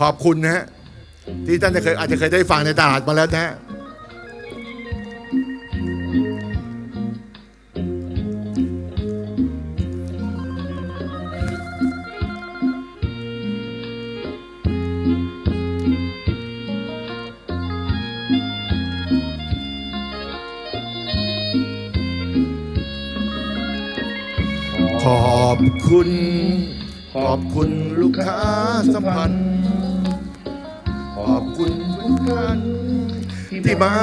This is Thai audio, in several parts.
ขอบคุณนะฮะที่ท่านจะเคยอาจจะเคยได้ฟังในตลาดมาแล้วนะฮะขอบคุณ ขอบคุณลูกค้าสัมพันธ์ อบคุณทุกท่านที่มา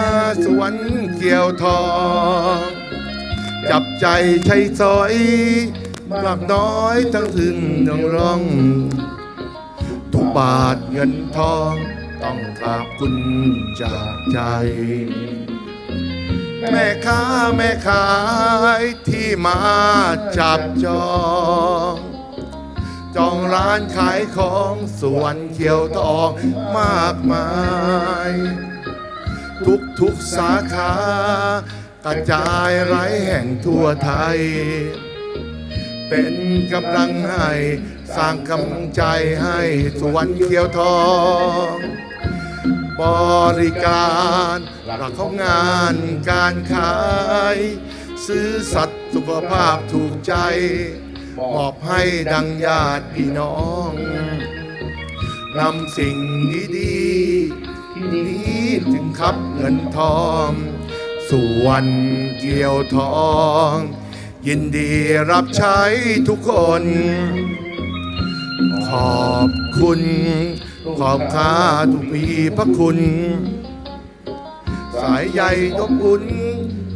สวนเกี่ยวทองจับใจใช้สอยมากน้อยทั้งถึงยังร้อง ทุกบาทเงินทองต้องขอบคุณจากใจ แม่ค้าแม่ขายที่มาจับจอง จองร้านขายของสวนเขียวทองมากมาย ทุกทุกสาขากระจายไร้แห่งทั่วไทย เป็นกำลังให้สร้างกำลังใจให้สวนเขียวทองบริการหลักของงานการขาย ซื้อสัตว์สุขภาพถูกใจ มอบให้ดังญาติพี่น้องนำสิ่งดีๆที่นี้ถึงขับเงินทองส่วนเกี่ยวทอง ยินดีรับใช้ทุกคน ขอบคุณ ขอบค่าทุกพีพระคุณ สายใยยกบุญ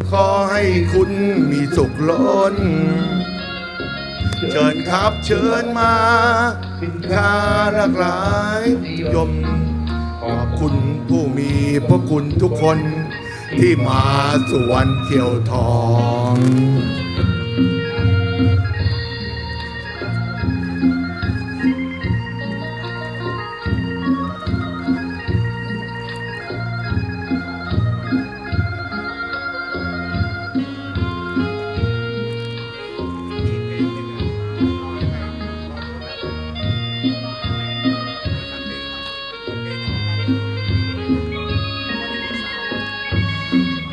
ขอให้คุณมีสุขล้น เชิญครับเชิญมาสินค้าหลากหลายนิยม ขอบคุณผู้มีพระคุณทุกคนที่มาสวนเขียวทอง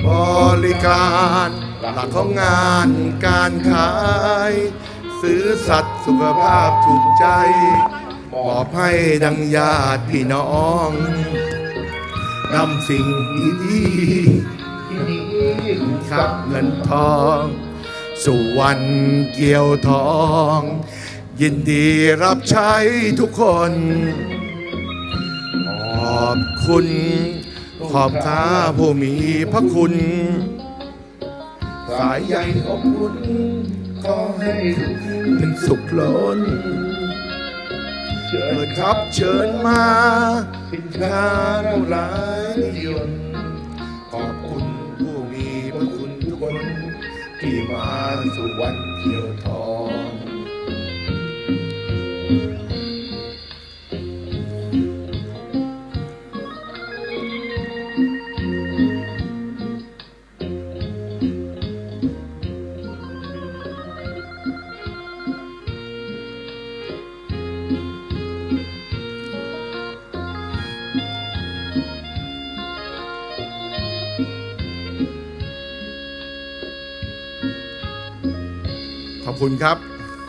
บริการหลักของงานการขาย ซื้อสัตว์สุขภาพถูกใจมอบให้ดังญาติพี่น้องนำสิ่งดีๆที่ดีครับเงินทอง สู่วันเกี่ยวทอง ยินดีรับใช้ทุกคน ขอบคุณ ขอบค้าผู้มีพระคุณ สายใยอบอุ่นขอให้เป็นสุขล้นเชิญครับเชิญมาสินค้าเราหลายนิยมขอบคุณผู้มีพระคุณทุกคน ที่มาสู่วันเขียวทอง ขอบคุณครับ